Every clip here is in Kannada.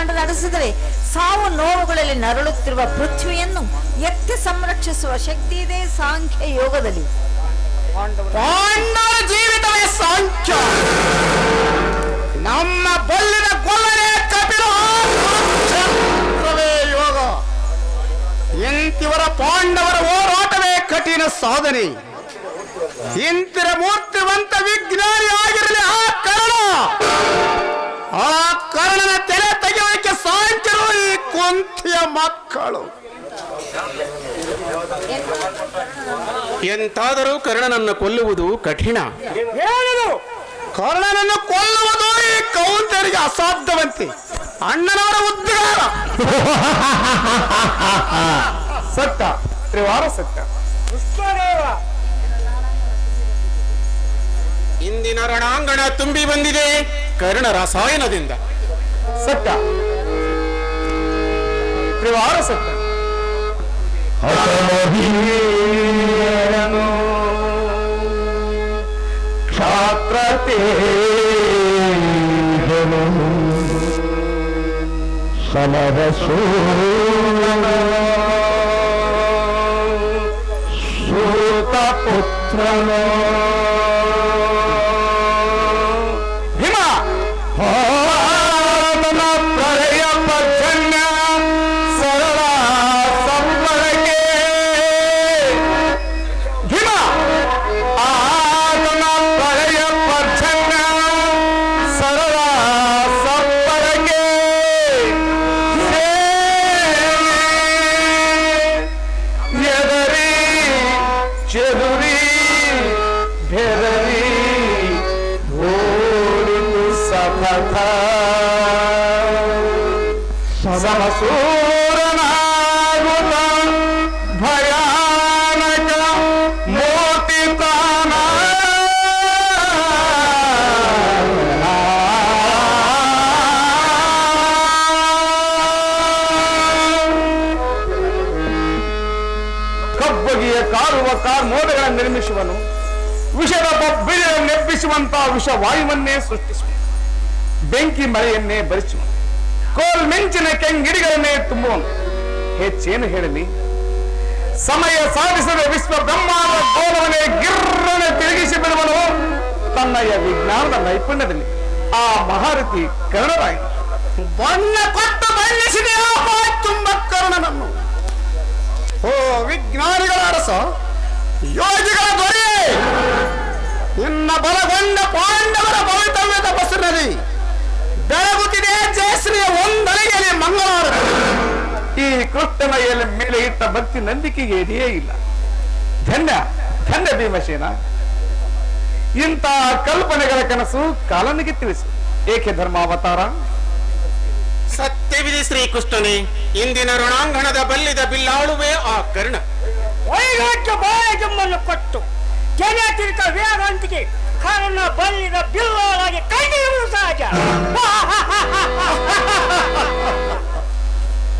ಕರ್ಮಕಾಂಡ ನಡೆಸಿದರೆ ಸಾವು ನೋವುಗಳಲ್ಲಿ ನರಳುತ್ತಿರುವ ಪೃಥ್ವಿಯನ್ನು ಎತ್ತಿ ಸಂರಕ್ಷಿಸುವ ಶಕ್ತಿ ಇದೆ ಸಾಂಖ್ಯ ಯೋಗದಲ್ಲಿ. ಪಾಂಡವರ ಜೀವಿತವೇ ಸಾಂಖ್ಯ. ನಮ್ಮ ಬಲ್ಲಿನ ಕೊಲ್ಲನೆ ಕಪಿಲ ಯೋಗ. ಇಂತಿವರ ಪಾಂಡವರ ಹೋರಾಟವೇ ಕಠಿಣ ಸಾಧನೆ. ಇಂತಿರ ಮೂರ್ತಿವಂತ ವಿಜ್ಞಾನಿ ಆಗಿರಲಿ ಆ ಕರ್ಣ. ಆ ಕರ್ಣನ ತಲೆ ತೆಗೆಯೋಕೆ ಸಾಂಚರು ಈ ಕುಂತಿಯ ಮಕ್ಕಳು. ಎಂತಾದರೂ ಕರ್ಣನನ್ನು ಕೊಲ್ಲುವುದು ಕಠಿಣ. ಏನದು? ಕರ್ಣನನ್ನು ಕೊಲ್ಲುವುದು ಈ ಕೌಂತರಿಗೆ ಅಸಾಧ್ಯವಂತೆ. ಅಣ್ಣನವರ ಉದ್ಗಾರ ಸತ್ತ. ತ್ರಿವಾರ ಸತ್ಯ ಇಂದಿನ ರಣಾಂಗಣ ತುಂಬಿ ಬಂದಿದೆ. ಕರ್ಣ ರಸಾಯನದಿಂದ ಸತ್ಯ ತ್ರಿವಾರ ಸತ್ಯ ಸೂತ ಪುತ್ರನೋ ಕಬ್ಬಗಿಯ ಕಾರುವ ಕಾರ್ ಮೋಡಗಳನ್ನು ನಿರ್ಮಿಸುವನು. ವಿಷದ ಬೊಬ್ಬಿಳೆಯನ್ನೆಬ್ಬಿಸುವಂತಹ ವಿಷ ವಾಯುವನ್ನೇ ಸೃಷ್ಟಿಸುವನು. ಬೆಂಕಿ ಮಳೆಯನ್ನೇ ಭರಿಸುವನು ಕೋಲ್ ಮಿಂಚಿನ ಕೆಂಗಿಡಿಗಳನ್ನೇ ತುಂಬುವನು. ಹೆಚ್ಚೇನು ಹೇಳಲಿ? ಸಮಯ ಸಾಧಿಸದ ವಿಶ್ವ ಬ್ರಹ್ಮಾಂಡ ಗೋಲವನ್ನೇ ಗಿರ್ರನೆ ತಿರುಗಿಸಿ ಬಿಡುವನು. ತನ್ನಯ ವಿಜ್ಞಾನದ ನೈಪುಣ್ಯದಲ್ಲಿ ಆ ಮಹಾರಥಿ ಕರ್ಣರಾಯಿತು. ಬಣ್ಣ ಕೊಟ್ಟು ಬಣ್ಣಿಸಿದೆಯೋ ತುಂಬ ಕರ್ಣನನ್ನು. ಓ ವಿಜ್ಞಾನಿಗಳ ಅರಸ ಯೋಗಿಗಳ ದೊರೆ ನಿನ್ನ ಬಲಗೊಂಡ ಪಾಂಡವರ ಭವಿತವ್ಯದ ಬಸರಿನಲ್ಲಿ ಬೆಳಗುತ್ತಿದೆ ಜಯಶ್ರೀಯ ಒಂದಲಿಗೆಯಲ್ಲಿ ಮಂಗಳವಾರ ಈ ಕೃಷ್ಣಮೈಯಲ್ಲಿ ಮೇಲೆ ಇಟ್ಟ ಭಕ್ತಿ ನಂಬಿಕೆಗೆ ಇದೆಯೇ ಇಲ್ಲ. ಧನ್ಯ ಧನ್ಯ ಭೀಮಸೇನ. ಇಂಥ ಕಲ್ಪನೆಗಳ ಕನಸು ಕಾಲನಿಗೆ ತಿಳಿಸು. ಏಕೆ ಧರ್ಮಾವತಾರ? ಸತ್ಯವಿದೆ ಶ್ರೀಕೃಷ್ಣನೇ ಇಂದಿನ ರಣಾಂಗಣದ ಬಲ್ಲಿದ ಬಿಲ್ಲಾಳುವೆ ಆ ಕರ್ಣ. ವೈರಾಗ್ಯ ಬಾಯಜಮ್ಮನ್ನು ಕೊಟ್ಟು ಜನತಿರಿಕ ವೇದಾಂತಿಗೆ ಕಾರಣ ಬಲ್ಲಿದ ಬಿಲ್ಲಾಳಾಗಿ ಕಂಡಿರುವುದು ಸಹಜ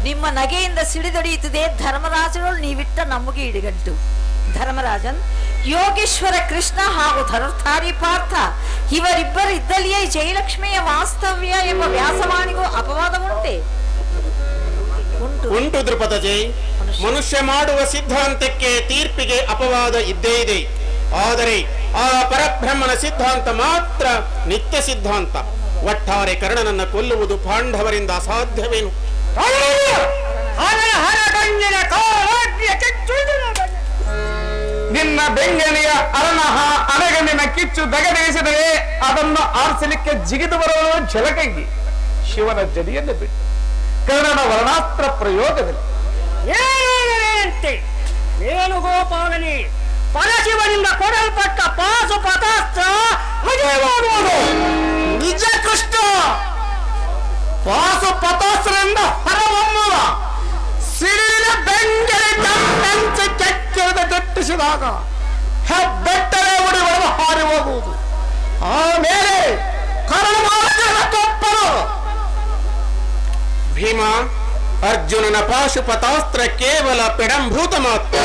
ನಿಮ್ಮ ನಗೆಯಿಂದ ಸಿಡಿದೊಡೆಯುತ್ತದೆ ಧರ್ಮರಾಜನು ನೀವಿಟ್ಟ ನಮಗೆ ಇಡಿಗಂಟು ಧರ್ಮರಾಜನ್ ಯೋಗೇಶ್ವರ ಕೃಷ್ಣ ಹಾಗೂ ಧನುರ್ಧಾರಿ ಪಾರ್ಥ ಇವರಿಬ್ಬರು ಇದ್ದಲ್ಲಿಯೇ ಜಯಲಕ್ಷ್ಮಿಯ ವಾಸ್ತವ್ಯ ಎಂಬ ವ್ಯಾಸವಾಣಿಗೂ ಅಪವಾದ ಉಂಟೆ ಉಂಟು ಉಂಟು ದೃಪದ ಜೈ ಮನುಷ್ಯ ಮಾಡುವ ಸಿದ್ಧಾಂತಕ್ಕೆ ತೀರ್ಪಿಗೆ ಅಪವಾದ ಇದ್ದೇ ಇದೆ ಆದರೆ ಆ ಪರಬ್ರಹ್ಮನ ಸಿದ್ಧಾಂತ ಮಾತ್ರ ನಿತ್ಯ ಸಿದ್ಧಾಂತ ಒಟ್ಟಾರೆ ಕರ್ಣನನ್ನ ಕೊಲ್ಲುವುದು ಪಾಂಡವರಿಂದ ಅಸಾಧ್ಯವೇನು ನಿನ್ನ ಬೆಂಗಣಿಯ ಅರನಹ ಅನಗಣ್ಣಿನ ಕಿಚ್ಚು ದಗದೇಸಿದರೆ ಅದನ್ನು ಆರಿಸಲಿಕ್ಕೆ ಜಿಗಿದು ಬರುವನು ಜಲಕೈಗಿ ಶಿವನ ಜಡಿಯನ್ನು ಬಿಟ್ಟು. ಕರ್ಣನ ವರ್ಣಾಸ್ತ್ರ ಪ್ರಯೋಗದಲ್ಲಿ. ವೇಣುಗೋಪಾಲನಿ ಪರಶಿವನಿಂದ ಕೊಡಲ್ಪಟ್ಟ ಪಾಸು ಪತಾಸ್ತ್ರ ಮಜೆ ನಿಜ ಕೃಷ್ಣ ಪಾಸು ಪತಾಸ್ತ್ರದಿಂದ ಹೊರಹೊಮ್ಮುವ ಕಂಪೆಂಚಿ ಕೆಕ್ಕಿರದ ಗಟ್ಟಿಸಿದಾಗ ಹೆಬ್ಬೆಟ್ಟರೆ ಉಡಿ ಒಳಗೆ ಹಾರಿ ಹೋಗುವುದು. ಆಮೇಲೆ ಕರ್ಣಮಾರ್ಗದ ಕೊಪ್ಪರು ಭೀಮ ಅರ್ಜುನನ ಪಾಶುಪತಾಸ್ತ್ರ ಕೇವಲ ಪೆಡಂಭೂತ ಮಾತ್ರ.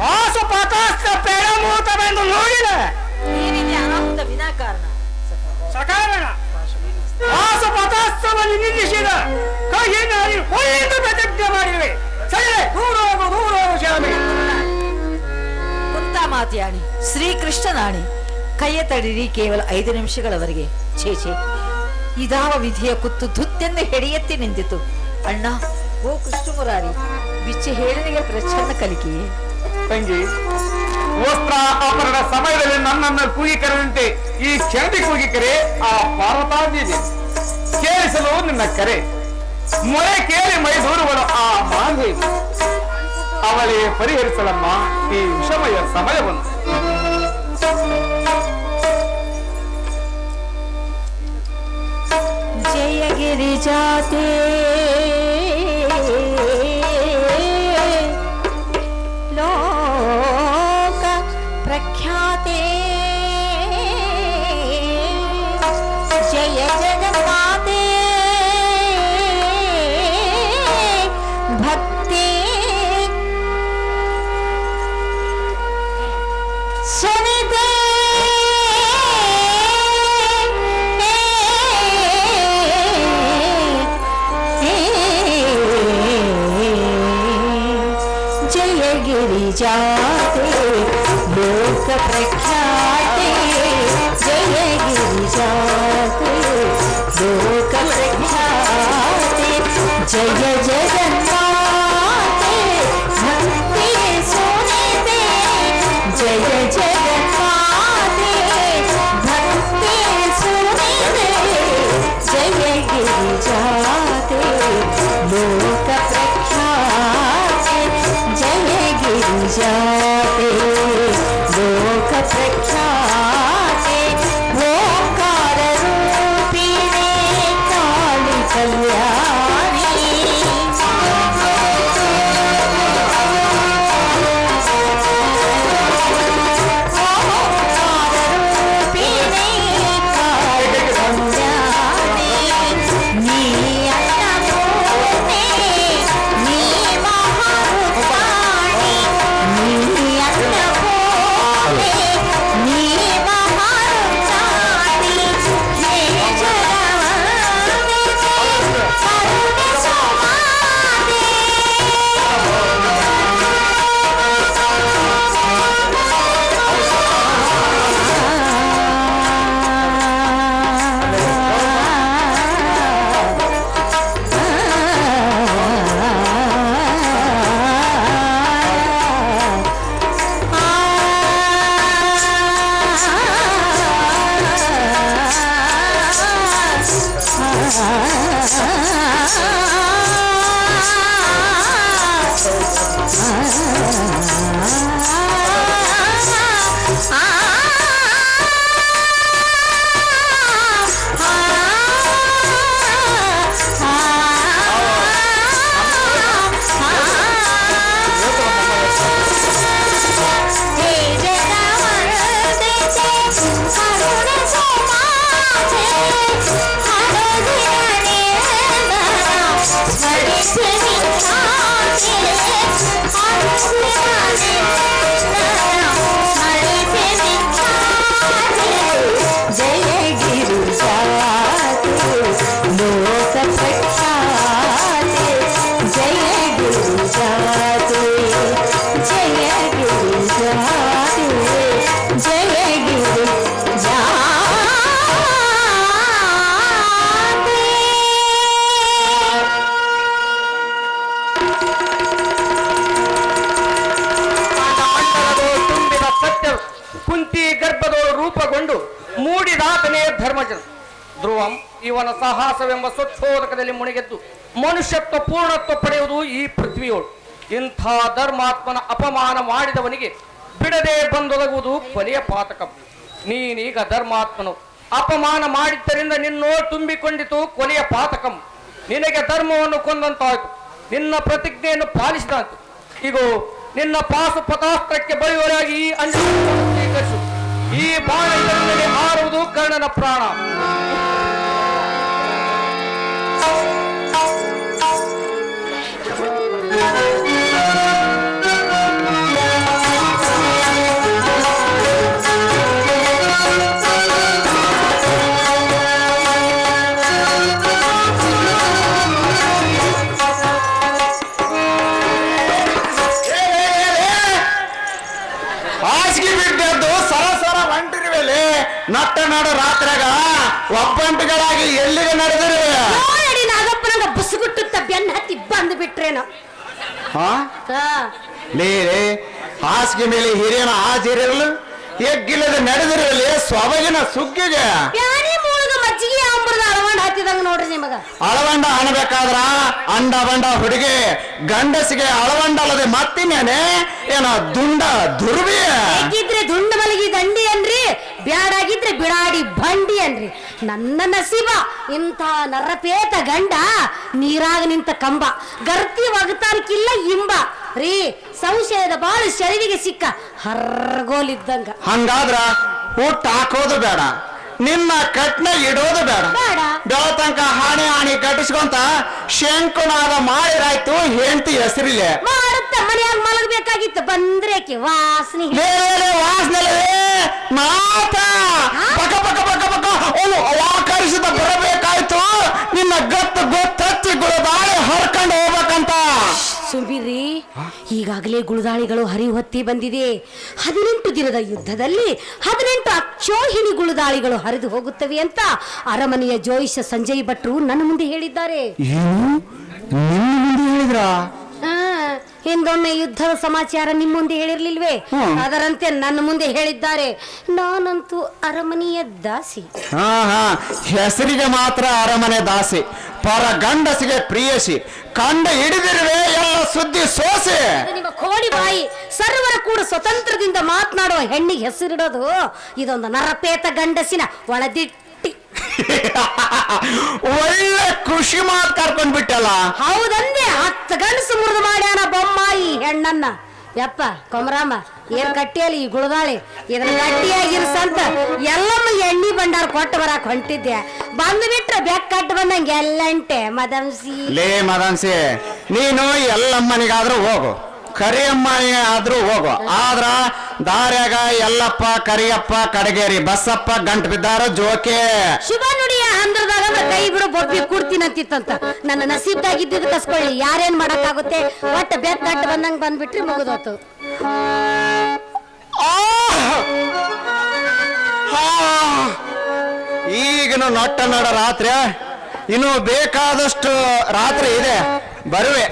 ಪಾಶುಪತಾಸ್ತ್ರ ಪೆಡಂಭೂತವೆಂದು ನೋಡಿದ. ಸಕಾರಣ. ಪಾಸುಪತ ಅಸ್ತ್ರವನ್ನು ನಿಲ್ಲಿಸಿದ ಕೈಯಿಂದ ಪ್ರತಿಜ್ಞೆ ಮಾಡಿವೆ. ಸರಿ ದೂರ ಹೋಗು ದೂರ ಹೋಗು ಶ್ಯಾಮಿ ಕುಂತ ಮಾತಿಯಾಣಿ, ಶ್ರೀಕೃಷ್ಣನಾಣಿ. ಕೈಯ ತಡಿರಿ ಕೇವಲ ಐದು ನಿಮಿಷಗಳವರೆಗೆ. ಛೇ ಛೇ. ಇದಾವ ವಿಧಿಯ ಕುತ್ತು ಧುತ್ತೆಂದು ಹೆಡೆಯೆತ್ತಿ ನಿಂತಿತು. ಅಣ್ಣ, ಓ ಕೃಷ್ಣ ಮುರಾರಿ, ಬಿಚ್ಚಿ ಹೇಳಿನಿಗೆ ಪ್ರಚಂಡ ಕಲಿಕೆ. ತಂಗಿ, ವಸ್ತ್ರ ಅಪರಣ ಸಮಯದಲ್ಲಿ ನನ್ನನ್ನು ಕೂಗಿ ಕರೆದಂತೆ ಈ ಕ್ಷಣದಿ ಕೂಗಿ ಕರೆ ಆ ಪಾರ್ವತಾದೇವಿ. ಕೇಳಿಸಲು ನಿನ್ನ ಕರೆ. ಮೊರೆ ಕೇಳಿ ಮೈ ದೂರುವಳು ಆ ಮಾದೇವಿ ಅವಳೇ ಪರಿಹರಿಸಲಮ್ಮ ಈ ವಿಷಮಯ ಸಮಯವನ್ನು ಜಯ ಗಿರಿಜಾತೆ जय जय जय। ಧ್ರುವಂ ಇವನ ಸಾಹಸವೆಂಬ ಸ್ವಚ್ಛೋದಕದಲ್ಲಿ ಮುಣಿಗೆದ್ದು ಮನುಷ್ಯತ್ವ ಪೂರ್ಣತ್ವ ಪಡೆಯುವುದು ಈ ಪೃಥ್ವಿಯೋಳು. ಇಂಥ ಧರ್ಮಾತ್ಮನ ಅಪಮಾನ ಮಾಡಿದವನಿಗೆ ಬಿಡದೆ ಬಂದೊದಗುವುದು ಕೊನೆಯ ಪಾತಕ. ನೀನೀಗ ಧರ್ಮಾತ್ಮನು ಅಪಮಾನ ಮಾಡಿದ್ದರಿಂದ ನಿನ್ನೋ ತುಂಬಿಕೊಂಡಿತು ಕೊನೆಯ ಪಾತಕಂ. ನಿನಗೆ ಧರ್ಮವನ್ನು ಕೊಂದಂತಾಯ್ತು. ನಿನ್ನ ಪ್ರತಿಜ್ಞೆಯನ್ನು ಪಾಲಿಸಿದಂತು. ಈಗ ನಿನ್ನ ಪಾಸು ಪತಾಸ್ತ್ರಕ್ಕೆ ಬಳಿಯೊಳಗಾಗಿ ಈ ಅಂಜಿ ಈ ಬಾಣ ಹಾರುವುದು ಕರ್ಣನ ಪ್ರಾಣ. ಹಾಸಿಗೆ ಬಿದ್ದದ್ದು ಸರ ಸರ ಹೊಂಟಿರುವೆಲೆ. ನಟ್ಟ ನಾಡು ರಾತ್ರಿಯಾಗ ಒಬ್ಬಂಟುಗಳಾಗಿ ಎಲ್ಲಿಗೆ ನಡೆದರು? ಬಂದು ಬಿಟ್ರೇನೋ ಹಾ. ಲೇ ಹಾಸಿಗೆ ಮೇಲೆ ಹಿರಿಯನ ಹಾಜಿರಲು ಎಗ್ಗಿಲ್ಲದೆ ನಡೆದಿರಲಿ ಸೊಬಗಿನ ಸುಗ್ಗಿಗೆ. ಮಜ್ಜಿಗೆ ಅಂಬರದ ಅಳವಂಡ ಹತ್ತಿದಂಗ ನೋಡ್ರಿ ನಿಮಗ. ಅಳವಂಡ ಅನ್ಬೇಕಾದ್ರ ಅಂಡ ಬಂಡ ಹುಡುಗಿ ಗಂಡಸಿಗೆ ಅಳವಂಡ ಅಲ್ಲದೆ ಮತ್ತಿನೇನೆ ಏನ ದುಂಡ ದುರ್ಬಿ ದುಂಡ ಮಲಗಿ ದಂಡಿ ಅನ್ರಿ? ಬ್ಯಾಡಾಗಿದ್ರೆ ಬಿಡಾಡಿ ಬಂಡಿ ಅನ್ರಿ ನನ್ನ ನಸೀಬ ಇಂಥ ನರಪೇತ ಗಂಡ ನೀರಾಗ ನಿಂತ ಕಂಬ. ಗರ್ತಿ ಒಗತಾರಕ್ಕಿಲ್ಲ ಇಂಬ. ರೀ ಸಂಶಯದ ಬಾಳು ಶರೀರಿಗೆ ಸಿಕ್ಕ ಹರ್ಗೋಲಿದ್ದಂಗ. ಹಂಗಾದ್ರ ಊಟ ಹಾಕೋದು ಬೇಡ. ನಿಮ್ಮ ಕಟ್ನ ಇಡೋದು ಬೇಡ. ಬೇಡ. ಬೆಳತಂಕ ಹಾಣಿ ಹಾಣಿ ಕಟ್ಟಿಸ್ಕೊಂತ ಶಂಕುನಾದ ಮಾಡಿರಾಯ್ತು ಹೆಂಡತಿ ಹೆಸರಿಲೆ. ಮಲಗಬೇಕಾಗಿತ್ತು ಬಂದ್ರೆ ವಾಸನೆ ವಾಸನೆ ನಾಥ ಪಕ ಪಕ ಪಕ ಪಕ. ಅವನು ಅವಾಕರಿಸಿದ ಬರಬೇಕಾಯ್ತು. ನಿನ್ನ ಗತ್ತು ಗೊತ್ತಚ್ಚಿ ಗುಳದಾಳಿ ಹರ್ಕೊಂಡು ಹೋಗ್ಬೇಕಂತ. ಸುಬಿರಿ ಈಗಾಗಲೇ ಗುಳದಾಳಿಗಳು ಹರಿ ಹೊತ್ತಿ ಬಂದಿದೆ. ಹದಿನೆಂಟು ದಿನದ ಯುದ್ಧದಲ್ಲಿ ಹದಿನೆಂಟು ಅಕ್ಷೋಹಿಣಿ ಗುಳದಾಳಿಗಳು ಹರಿದು ಹೋಗುತ್ತವೆ ಅಂತ ಅರಮನೆಯ ಜೋಯಿಷ ಸಂಜಯ್ ಭಟ್ರು ನನ್ನ ಮುಂದೆ ಹೇಳಿದ್ದಾರೆ. ಏನು? ನಿನ್ನ ಮುಂದೆ ಹೇಳಿದ್ರ? ಹಿಂದೊಮ್ಮೆ ಯುದ್ಧದ ಸಮಾಚಾರ ನಿಮ್ಮ ಮುಂದೆ ಹೇಳಿರ್ಲಿಲ್ವೇ. ಅದರಂತೆ ನನ್ನ ಮುಂದೆ ಹೇಳಿದ್ದಾರೆ. ನಾನಂತೂ ಅರಮನೆಯ ದಾಸಿ. ಹಾ ಹಾ. ಹೆಸರಿಗೆ ಮಾತ್ರ ಅರಮನೆ ದಾಸಿ. ಪರ ಗಂಡಸಿಗೆ ಪ್ರಿಯಸಿ. ಕಂಡ ಹಿಡಿದಿರುವೆ ಎಲ್ಲ ಸುದ್ದಿ ಸೋಸೆ. ನಿಮ್ಮ ಕೋಡಿ ಬಾಯಿ. ಸರ್ವರ ಕೂಡ ಸ್ವತಂತ್ರದಿಂದ ಮಾತನಾಡುವ ಹೆಣ್ಣಿಗೆ ಹೆಸರಿಡೋದು. ಇದೊಂದು ನರಪೇತ ಗಂಡಸಿನ ಒಳದಿಟ್ಟಿ ಒಳ್ಳೆ ಕೃಷಿ ಮಾತು ಕರ್ಕೊಂಡ್ ಬಿಟ್ಟಲ್ಲ? ಹೌದಂದೆ ಹತ್ತು ಗಂಡಸು ಮುರಿದು ಮಾಡ್ಯಾನ ಬೊಮ್ಮಾಯಿ ಹೆಣ್ಣನ್ನ. ಯಪ್ಪ ಕೊಮರಾಮ ಏನ್ ಕಟ್ಟಿಯಲ್ಲಿ ಈ ಗುಳದಾಳಿ ಇದನ್ನ ಗಟ್ಟಿಯಾಗಿರ್ಸಂತ ಎಲ್ಲಮ್ಮ ಎಣ್ಣಿ ಬಂಡಾರ ಕೊಟ್ಟು ಬರಾಕ್ ಹೊಂಟಿದ್ದೆ ಬಂದು ಬಿಟ್ರೆ ಬೆಕ್ಕ ಕಟ್ಟು ಬಂದಂಗೆ ಎಲ್ಲಂಟೆ ಮದಂಸಿ ಲೇ ಮದಂಸಿ ನೀನು ಎಲ್ಲಮ್ಮನಿಗಾದ್ರೂ ಹೋಗು. ಕರಿಯಮ್ಮ ಆದ್ರೂ ಹೋಗು ಆದ್ರ ದಾರ್ಯಾಗ ಎಲ್ಲಪ್ಪ ಕರಿಯಪ್ಪ ಕಡಗೇರಿ ಬಸ್ಸಪ್ಪ ಗಂಟ್ ಬಿದ್ದಾರ ಜೋಕೆ. ಶುಭ ನುಡಿಯ ಅಂದ್ರದಾಗ ಅಂದ್ರೆ ಕೈ ಬಿಡು ಬೊಬ್ಬಿ ಕೂಡ್ತೀನಂತಿತ್ತಂತ ನನ್ನ ನಸೀಬ್ದಾಗಿದ್ದಿದ್ದು ಕಸ್ಕೊಳ್ಳಿ ಯಾರೇನ್ ಮಾಡಕ್ಕಾಗುತ್ತೆ? ಒಟ್ಟ ಬೆತ್ ಕಟ್ಟು ಬಂದಂಗ್ ಬಂದ್ಬಿಟ್ರಿ ಮುಗಿದೋತು. ಈಗಿನ ನೊಟ್ಟ ನಡ ರಾತ್ರಿ. ಇನ್ನು ಬೇಕಾದಷ್ಟು ರಾತ್ರಿ ಇದೆ. ಬರುವೆ.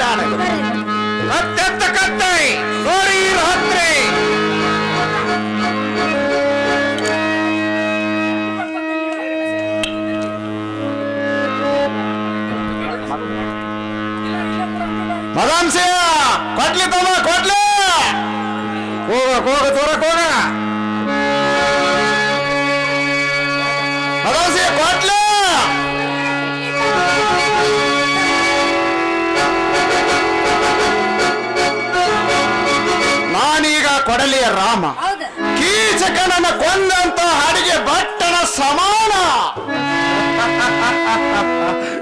வேலை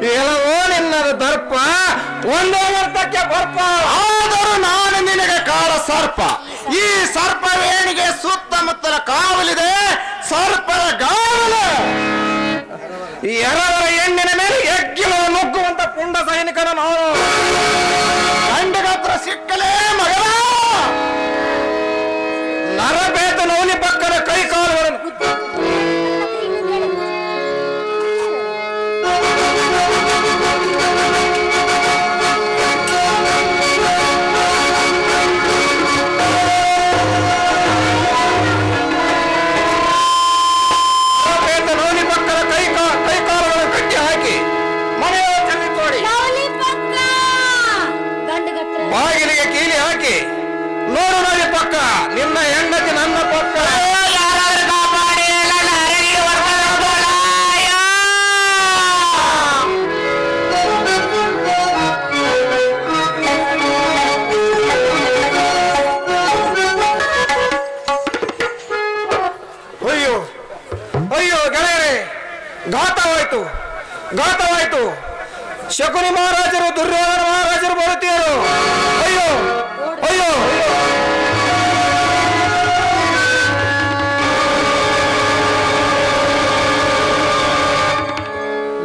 ಎಲ್ಲವೋ ನಿನ್ನದ ದರ್ಪ, ಒಂದೇ ಅರ್ಥಕ್ಕೆ ಬರ್ಪ. ಆದರೂ ನಾನು ನಿನಗೆ ಕಾಳ ಸರ್ಪ. ಈ ಸರ್ಪವೇಣಿಗೆ ಸುತ್ತಮುತ್ತಲ ಕಾವಲಿದೆ. ಸರ್ಪದ ಈ ಎರವರ ಹೆಣ್ಣಿನ ಮೇಲೆ ಎಗ್ಗಿಲ ನುಗ್ಗುವಂತ ಪುಂಡ ಸೈನಿಕನ ನಾನು ಗಂಡಗಾತ್ರ ಸಿಕ್ಕಲೇ ಮಗನ. ಘಾತವಾಯ್ತು. ಘಾತವಾಯಿತು. ಶಕುನಿ ಮಹಾರಾಜರು, ದುರ್ಯೋಧನ ಮಹಾರಾಜರು ಬರುತ್ತೀರು? ಅಯ್ಯೋ ಅಯ್ಯೋ.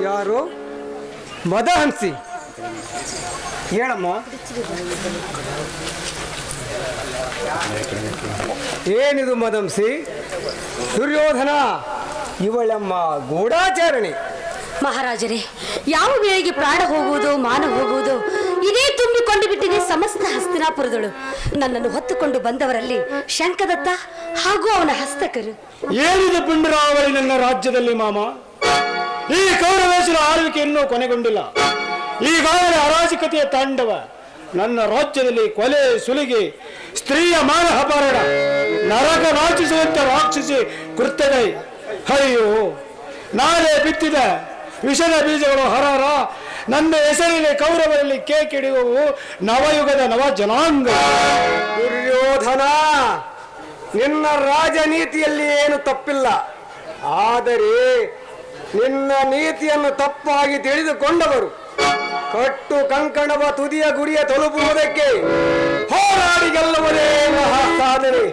ಯಾರು? ಮದಹಂಸಿ. ಹೇಳಮ್ಮ. ಏನಿದು ಮದಂಸಿ ದುರ್ಯೋಧನ. ಇವಳಮ್ಮ ಗೂಢಾಚಾರಣಿ. ಮಹಾರಾಜರೇ ಯಾವ ವೇಳೆಗೆ ಪ್ರಾಣ ಹೋಗುವುದು ಮಾನ ಹೋಗುವುದು ಇದೇ ತುಂಬಿಕೊಂಡು ಬಿಟ್ಟಿದೆ ಸಮಸ್ತ ಹಸ್ತಿನಾಪುರದಳು. ನನ್ನನ್ನು ಹೊತ್ತುಕೊಂಡು ಬಂದವರಲ್ಲಿ ಶಂಕದತ್ತ ಹಾಗೂ ಅವನ ಹಸ್ತಕರು. ಏನಿದೆ ಪಿಂಡರಾವಳಿ ನನ್ನ ರಾಜ್ಯದಲ್ಲಿ ಮಾಮ? ಈ ಕೌರವೇಶರ ಆಳ್ವಿಕೆ ಇನ್ನೂ ಕೊನೆಗೊಂಡಿಲ್ಲ. ಈಗಾಗಲೇ ಅರಾಜಕತೆಯ ತಾಂಡವ. ನನ್ನ ರಾಜ್ಯದಲ್ಲಿ ಕೊಲೆ ಸುಲಿಗೆ ಸ್ತ್ರೀಯ ಮಾನ ಅಪಹರಣ ನರಕ ರಾಚಿಸುವಂತೆ ರಾಕ್ಷಿಸಿ ಕೃತ್ಯಗೈ ಅಯ್ಯೋ ನಾಳೆ ಬಿತ್ತಿದ. ವಿಷದ ಬೀಜಗಳು ಹರಾರ. ನನ್ನ ಹೆಸರಿನ ಕೌರವರಲ್ಲಿ ಕೇಕಿಡಿಯುವು ನವಯುಗದ ನವ ಜನಾಂಗ. ದುರ್ಯೋಧನ, ನಿನ್ನ ರಾಜನೀತಿಯಲ್ಲಿ ಏನು ತಪ್ಪಿಲ್ಲ. ಆದರೆ ನಿನ್ನ ನೀತಿಯನ್ನು ತಪ್ಪಾಗಿ ತಿಳಿದುಕೊಂಡವರು. ಕಟ್ಟು ಕಂಕಣವ ತುದಿಯ ಗುರಿಯ ತಲುಪುವುದಕ್ಕೆ ಹೋರಾಡಿ ಗೆಲ್ಲುವುದೇ ಮಹಾ ಸಾಧನೆ